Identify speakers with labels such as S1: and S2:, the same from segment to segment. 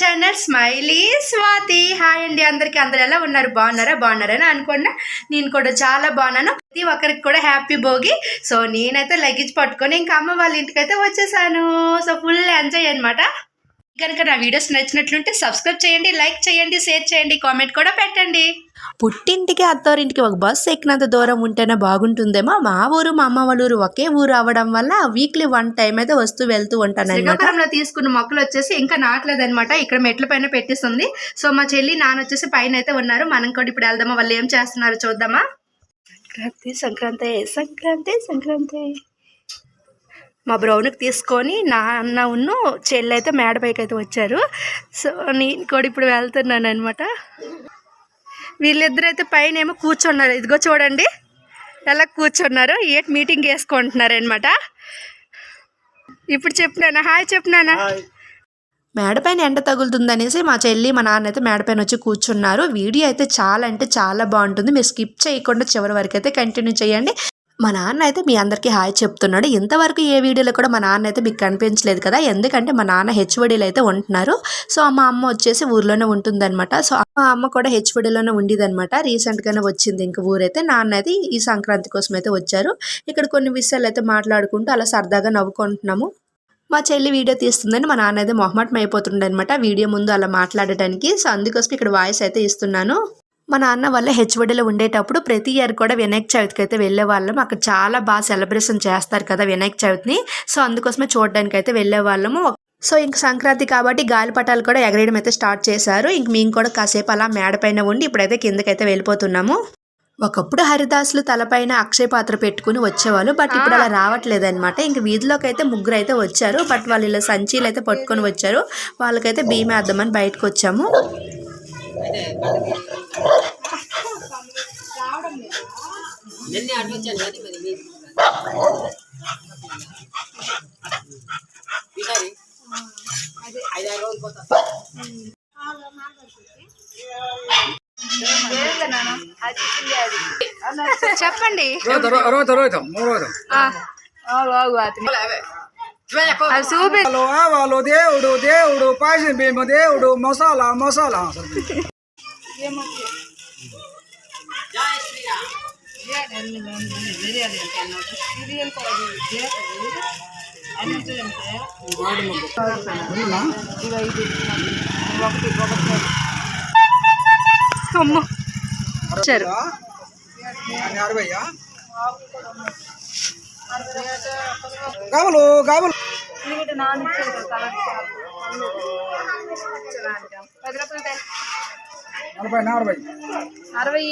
S1: Channel smiley Swathi hi అండి అందరికీ అందరు ఎలా ఉన్నారు? బాగున్నారా? బాగున్నారని అనుకున్నా. నేను కూడా చాలా బాగున్నాను. ప్రతి ఒక్కరికి కూడా హ్యాపీ భోగి. సో నేనైతే లగేజ్ పట్టుకొని ఇంకా అమ్మ వాళ్ళ ఇంటికి అయితే వచ్చేసాను. సో ఫుల్ ఎంజాయ్ అనమాట కనుక నా వీడియోస్ నచ్చినట్లుంటే సబ్స్క్రైబ్ చేయండి లైక్ చేయండి షేర్ చేయండి కామెంట్ కూడా పెట్టండి.
S2: పుట్టింటికి అత్తోరింటికి ఒక బస్సు ఎక్కినంత దూరం ఉంటేనే బాగుంటుందేమో. మా ఊరు మా అమ్మ వాళ్ళ ఊరు ఒకే ఊరు అవ్వడం వల్ల వీక్లీ వన్ టైం అయితే వస్తూ వెళ్తూ ఉంటాను
S1: శ్రీకాకుళంలో తీసుకున్న మొక్కలు వచ్చేసి ఇంకా నాటలేదన్నమాట. ఇక్కడ మెట్ల పైన పెట్టేస్తుంది. సో మా చెల్లి నాన్న వచ్చేసి పైన అయితే ఉన్నారు. మనం కూడా ఇప్పుడు వెళ్దామా? వాళ్ళు ఏం చేస్తున్నారు చూద్దామా? సంక్రాంతి సంక్రాంతి సంక్రాంతి సంక్రాంతి. మా బ్రౌన్కి తీసుకొని నాన్న ఉన్ను చెల్లి అయితే మేడ పైకి అయితే వచ్చారు. సో నేను కూడా ఇప్పుడు వెళ్తున్నాను అనమాట వీళ్ళిద్దరు అయితే పైన ఏమో కూర్చున్నారు. ఇదిగో చూడండి. ఎలా కూర్చున్నారు ఏట్ మీటింగ్ వేసుకుంటున్నారు అనమాట ఇప్పుడు చెప్పినానా హాయ్ చెప్పినానా
S2: మేడపైన ఎండ తగులుతుందనేసి మా చెల్లి మా నాన్న అయితే మేడపైన వచ్చి కూర్చున్నారు. వీడియో అయితే చాలా అంటే చాలా బాగుంటుంది. మీరు స్కిప్ చేయకుండా చివరి వరకు అయితే కంటిన్యూ చేయండి. మా నాన్న అయితే మీ అందరికీ హాయ్ చెప్తున్నాడు. ఇంతవరకు ఏ వీడియోలో కూడా మా నాన్న అయితే మీకు కనిపించలేదు కదా. ఎందుకంటే మా నాన్న హెచ్ఓడీలు అయితే ఉంటున్నారు. సో మా అమ్మ వచ్చేసి ఊర్లోనే ఉంటుందన్నమాట. సో మా అమ్మ కూడా హెచ్ఓడీలోనే ఉండేదన్నమాట. రీసెంట్గానే వచ్చింది ఇంక ఊరైతే. నాన్న అయితే ఈ సంక్రాంతి కోసం అయితే వచ్చారు. ఇక్కడ కొన్ని విషయాలు అయితే మాట్లాడుకుంటూ అలా సరదాగా నవ్వుకుంటున్నాము. మా చెల్లి వీడియో తీస్తుందని మా నాన్న అయితే మొహమాటం అయిపోతుండే అనమాట వీడియో ముందు అలా మాట్లాడటానికి. సో అందుకోసం ఇక్కడ వాయిస్ అయితే ఇస్తున్నాను. మా నాన్న వల్ల హెచ్వడిలో ఉండేటప్పుడు ప్రతి ఇయర్ కూడా వినాయక చవితికి అయితే వెళ్ళే వాళ్ళం. అక్కడ చాలా బాగా సెలబ్రేషన్ చేస్తారు కదా వినాయక చవితిని. సో అందుకోసమే చూడడానికి అయితే వెళ్ళే వాళ్ళము. సో ఇంక సంక్రాంతి కాబట్టి గాలిపటాలు కూడా ఎగరేయడం అయితే స్టార్ట్ చేశారు. ఇంక మేము కూడా కాసేపు అలా మేడపైన ఉండి ఇప్పుడైతే కిందకైతే వెళ్ళిపోతున్నాము. ఒకప్పుడు హరిదాసులు తలపైన అక్షయ పాత్ర పెట్టుకుని వచ్చేవాళ్ళు. బట్ ఇప్పుడు అలా రావట్లేదు అనమాట ఇంక వీధిలోకి అయితే ముగ్గురు అయితే వచ్చారు. బట్ వాళ్ళు ఇలా సంచీలు అయితే పట్టుకొని వచ్చారు. వాళ్ళకైతే భీమేద్దామని బయటకు వచ్చాము.
S3: నిన్నే అడ్వచ్చాను కానీ మరి మీ ఈసారి ఐదారు రోజులు పోతా.
S1: చెప్పండి. చూపి
S4: దేవుడు దేవుడు పాయసం భీమ దేవుడు మసాలా మసాలా.
S1: వచ్చారు
S4: గాబులు గాబులు. నలభై నలభై.
S1: అరవై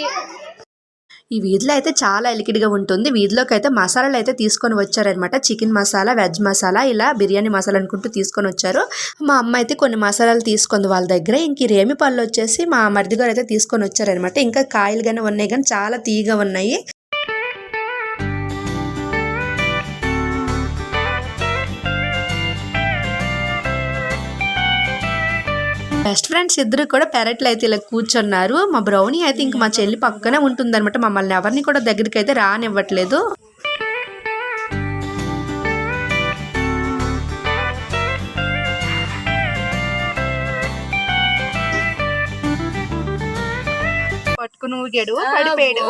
S2: ఈ వీధిలో అయితే చాలా ఎలికిడిగా ఉంటుంది. వీధిలోకి అయితే మసాలాలు అయితే తీసుకొని వచ్చారనమాట. చికెన్ మసాలా వెజ్ మసాలా ఇలా బిర్యానీ మసాలా అనుకుంటూ తీసుకొని వచ్చారు. మా అమ్మ అయితే కొన్ని మసాలాలు తీసుకుంది వాళ్ళ దగ్గర. ఇంక రేమి పళ్ళు వచ్చేసి మా మరిది గారు అయితే తీసుకొని వచ్చారనమాట. ఇంకా కాయలు కానీ ఉన్నాయి కానీ చాలా తీయగా ఉన్నాయి. బెస్ట్ ఫ్రెండ్స్ ఇద్దరు కూడా పెరట్లో అయితే ఇలా కూర్చున్నారు. మా బ్రౌనీ అయితే ఇంక మా చెల్లి పక్కనే ఉంటుందన్నమాట. మమ్మల్ని ఎవరిని కూడా దగ్గరికి అయితే రానివ్వట్లేదు.
S1: పట్టుకుని ఊగాడు పడిపోయాడు.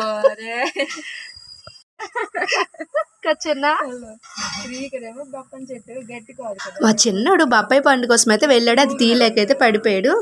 S2: మా చిన్నోడు బొప్పాయి పండు కోసం అయితే వెళ్ళాడు అది తీయలేకైతే పడిపోయాడు.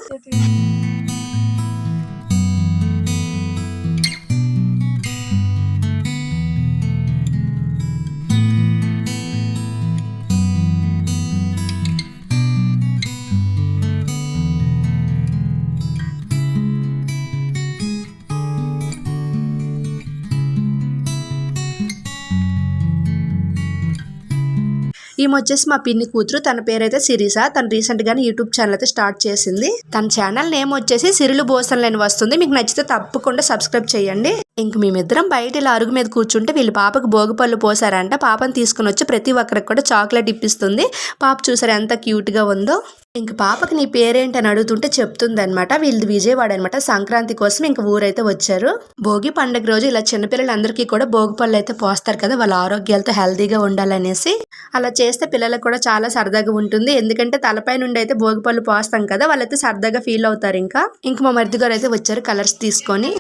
S2: ఈమె వచ్చేసి మా పిన్ని కూతురు తన పేరైతే సిరిస. తను రీసెంట్ గానే యూట్యూబ్ ఛానల్ అయితే స్టార్ట్ చేసింది. తన ఛానల్ నేమ్ వచ్చేసి సిరిలు బోసన్లని వస్తుంది. మీకు నచ్చితే తప్పకుండా సబ్స్క్రైబ్ చేయండి. ఇంక మేమిద్దరం బయట ఇలా అరుగు మీద కూర్చుంటే వీళ్ళు పాపకు భోగి పళ్ళు పోసారంట పాపని తీసుకుని వచ్చి ప్రతి ఒక్కరికి కూడా చాక్లెట్ ఇప్పిస్తుంది. పాప చూసారు ఎంత క్యూట్గా ఉందో? ఇంక పాపకి నీ పేరేంటి అని అడుగుతుంటే చెప్తుంది అనమాట వీళ్ళది విజయవాడ అనమాట సంక్రాంతి కోసం ఇంక ఊరైతే వచ్చారు. భోగి పండుగ రోజు ఇలా చిన్నపిల్లలందరికీ కూడా భోగి పళ్ళు అయితే పోస్తారు కదా వాళ్ళ ఆరోగ్యాలతో హెల్తీగా ఉండాలనేసి. అలా చేస్తే పిల్లలకు కూడా చాలా సరదాగా ఉంటుంది. ఎందుకంటే తలపై నుండి అయితే భోగిపళ్ళు పోస్తాం కదా వాళ్ళైతే సరదాగా ఫీల్ అవుతారు ఇంకా. ఇంక మా మరిది గారు అయితే వచ్చారు కలర్స్ తీసుకొని.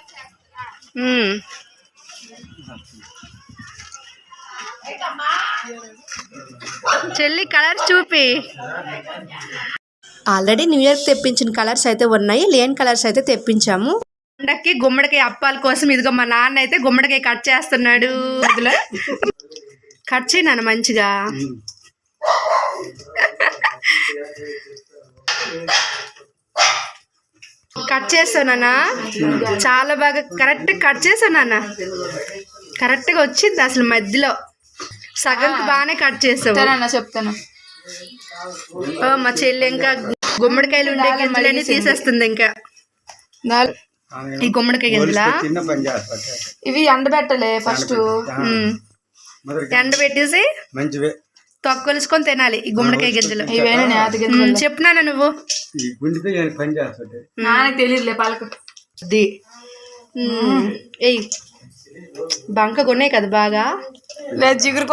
S1: చెల్లి కలర్ చూపి.
S2: ఆల్రెడీ న్యూ ఇయర్ తెప్పించిన కలర్స్ అయితే ఉన్నాయి లేని కలర్స్ అయితే తెప్పించాము.
S1: పండక్కి గుమ్మడికాయ అప్పాల కోసం ఇదిగో మా నాన్న అయితే గుమ్మడికాయ కట్ చేస్తున్నాడు. అందులో. కట్ చేయను మంచిగా. కట్ చేస్తానా చాలా బాగా కరెక్ట్ కట్ చేసానా కరెక్ట్గా వచ్చింది అసలు మధ్యలో. సగంకి బాగానే కట్ చేసావు
S5: చెప్తాను.
S1: ఓ, మా చెల్లి ఇంకా గుమ్మడికాయలు ఉండే గింజలన్నీ తీసేస్తుంది ఇంకా. ఈ గుమ్మడికాయ గింజలా?
S5: ఇవి ఎండబెట్టలే ఫస్ట్.
S1: ఉమ్. ఎండ తొక్కలుసుకొని తినాలి. ఈ గుమ్మడికాయ గింజలు.
S5: ఇవేనా నేత గింజలు?
S1: ఉమ్, చెప్పునానా నువ్వు.
S4: ఈ పని
S5: నాన్నకి తెలియదులే పలక.
S1: ఏయ్. బంక కొన్నాయి కదా బాగా?
S5: లేదు జిగురు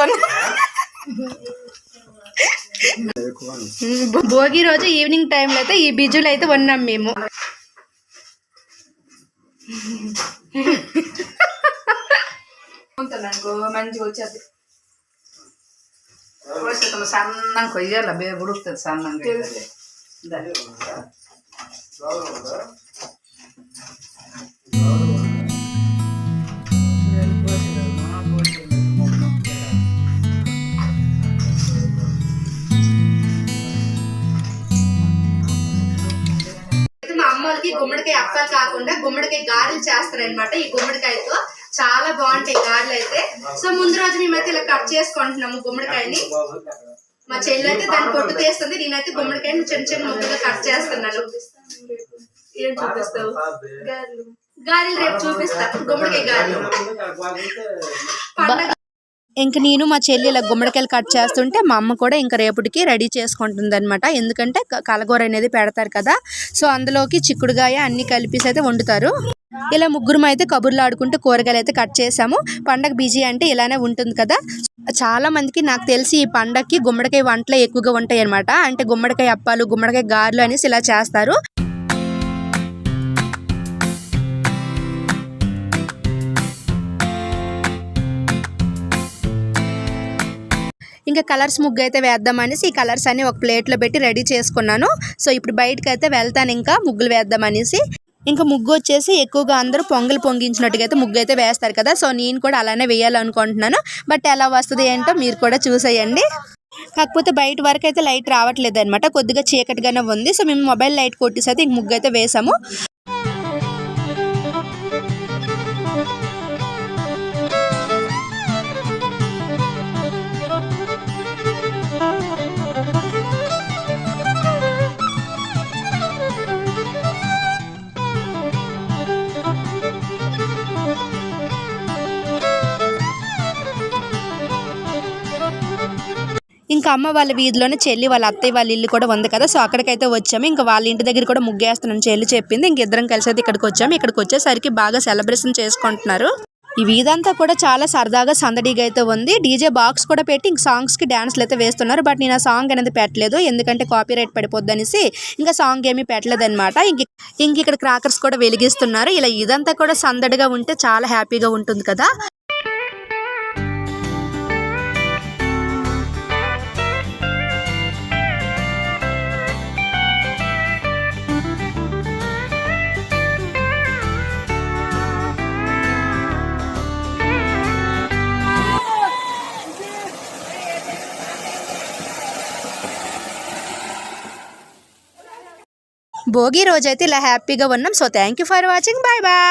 S1: భోగి రోజు ఈవినింగ్ టైంలో అయితే ఈ బిజులు అయితే ఉన్నాం మేము.
S5: మంచిగా వచ్చేది సన్నంగా కొయ్యాల బే ఉడుకుతుంది సన్నంగా
S1: అయితే మా అమ్మ వాళ్ళకి గుమ్మడికాయ అప్పాలు కాకుండా గుమ్మడికాయ గారెలు చేస్తారనమాట ఈ గుమ్మడికాయతో చాలా బాగుంటాయి గారెలు అయితే. సో ముందు రోజు మేమైతే ఇలా కట్ చేసుకుంటున్నాము గుమ్మడికాయని. మా చెల్లి అయితే దాన్ని పొట్టు తీస్తుంది నేనైతే గుమ్మడికాయని చిన్న చిన్న ముందుగా కట్ చేస్తున్నాను. ఏం చూపిస్తావు? గారెలు రేపు చూపిస్తా గుమ్మడికాయ గారెలు. పండగ
S2: ఇంక నేను మా చెల్లి ఇలా గుమ్మడికాయలు కట్ చేస్తుంటే మా అమ్మ కూడా ఇంకా రేపటికి రెడీ చేసుకుంటుంది అనమాట ఎందుకంటే కలగూర అనేది పెడతారు కదా సో అందులోకి చిక్కుడుగాయ అన్ని కలిపేసి అయితే వండుతారు. ఇలా ముగ్గురం అయితే కబుర్లు ఆడుకుంటూ కూరగాయలు అయితే కట్ చేసాము. పండగ బిజీ అంటే ఇలానే ఉంటుంది కదా. చాలా మందికి నాకు తెలిసి ఈ పండగకి గుమ్మడికాయ వంటలే ఎక్కువగా ఉంటాయి అనమాట అంటే గుమ్మడికాయ అప్పాలు గుమ్మడికాయ గారెలు అనేసి ఇలా చేస్తారు. ఇంకా కలర్స్ ముగ్గు అయితే వేద్దామనేసి ఈ కలర్స్ అన్ని ఒక ప్లేట్లో పెట్టి రెడీ చేసుకున్నాను. సో ఇప్పుడు బయటకు అయితే వెళ్తాను ఇంకా ముగ్గులు వేద్దామనేసి. ఇంకా ముగ్గు వచ్చేసి ఎక్కువగా అందరూ పొంగల్ పొంగించినట్టుగా అయితే ముగ్గు అయితే వేస్తారు కదా సో నేను కూడా అలానే వేయాలనుకుంటున్నాను. బట్ ఎలా వస్తుంది ఏంటో మీరు కూడా చూసేయండి. కాకపోతే బయట వరకు అయితే లైట్ రావట్లేదు అనమాట కొద్దిగా చీకటిగానే ఉంది. సో మేము మొబైల్ లైట్ కొట్టేసి అయితే ఇంక ముగ్గు అయితే వేసాము. ఇంకా అమ్మ వాళ్ళ వీధిలోనే చెల్లి వాళ్ళ అత్తయ్య వాళ్ళ ఇల్లు కూడా ఉంది కదా. సో అక్కడికైతే వచ్చాము. ఇంకా వాళ్ళ ఇంటి దగ్గర కూడా ముగ్గేస్తున్నాను. చెల్లి చెప్పింది. ఇంక ఇద్దరం కలిసి అయితే ఇక్కడికి వచ్చాము. ఇక్కడికి వచ్చేసరికి బాగా సెలబ్రేషన్ చేసుకుంటున్నారు. ఈ వీధంతా కూడా చాలా సరదాగా సందడిగా అయితే ఉంది. డీజే బాక్స్ కూడా పెట్టి ఇంక సాంగ్స్కి డ్యాన్స్లు అయితే వేస్తున్నారు. బట్ నేను ఆ సాంగ్ అనేది పెట్టలేదు. ఎందుకంటే కాపీ రైట్ పడిపోద్ది అనేసి ఇంకా సాంగ్ ఏమీ పెట్టలేదు అనమాట ఇంక ఇంక ఇక్కడ క్రాకర్స్ కూడా వెలిగిస్తున్నారు. ఇలా ఇదంతా కూడా సందడిగా ఉంటే చాలా హ్యాపీగా ఉంటుంది కదా. భోగి రోజైతే ఇలా హ్యాపీగా ఉన్నాం. So thank for watching bye bye